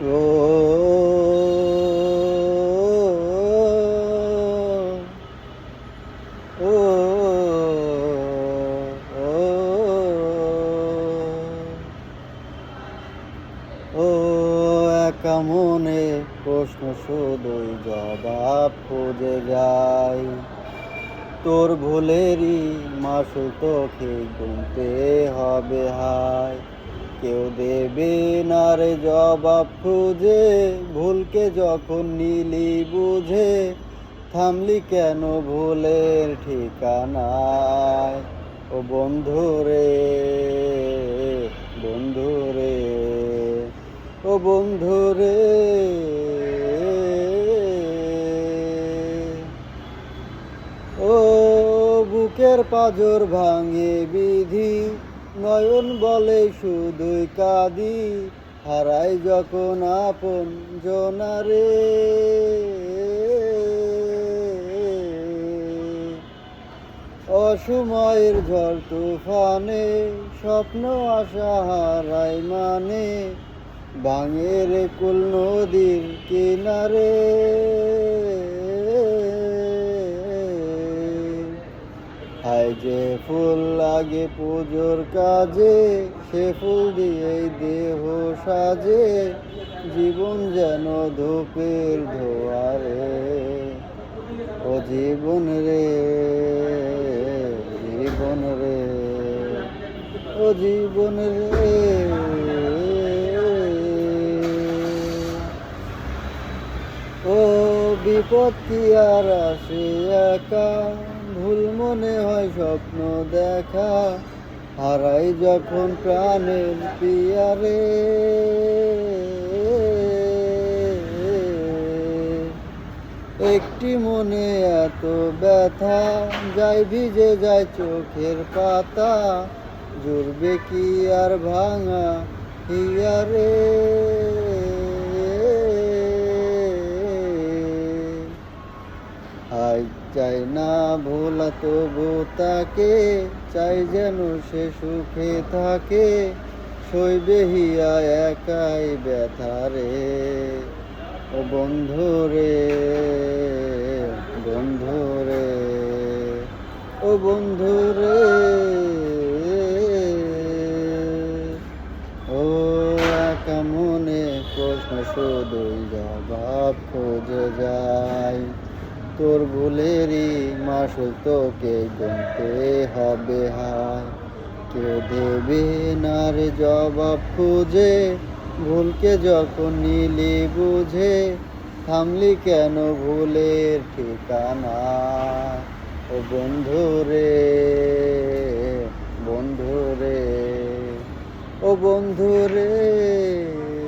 ও একা মনে প্রশ্ন শুধুই জবাব খুঁজে যাই তোর ভুলেরই মাসুল তোকে গুনতে হবে হায় কেউ দেবে না রে জবাব খুঁজে, ভুলকে যখন নিলি বুঝে, থামলি কেন ভুলের ঠিকানায়? ও বন্ধু রে বন্ধু রে, ও বন্ধু রে। ও বুকের পাজর ভাঙে বিধি নয়ন বলে শুধুই কাঁদি, হারাই যখন আপন জনারে। অসময়ের ঝড় তুফানে, স্বপ্ন আশা হারাই মানে ভাঙের কুল নদীর কিনারে। যে ফুল লাগে পুজোর কাজে, সে ফুল দিয়েই দেহ সাজে, জীবন যেন ধূপের ধোয়ারে। ও জীবন রে জীবন রে, ও জীবন রে। ও বিপত্তি আর আসে একা? ভুল মনে হয় স্বপ্ন দেখা, হারাই যখন প্রাণের পিয়ারে। একটি মনে এত ব্যথা, যাই ভিজে যায় চোখের পাতা, জুড়বে কি আর ভাঙা হিয়ারে। চাই না ভোলা তবু তাকে, চাই যেন সে সুখে থাকে, সইবে হিয়া একাই ব্যথা রে। ও বন্ধু রে বন্ধু রে, ও বন্ধু রে, ও একা মনে প্রশ্ন শুধুই জবাব খুঁজে যায় তোর ভুলেরই মাসুল তোকে গুনতে হবে হায়। কেউ দেবে না রে জবাব খুঁজে, ভুলকে যখন নিলি বুঝে, থামলি কেন ভুলের ঠিকানা? ও বন্ধু রে বন্ধু রে, ও বন্ধু রে।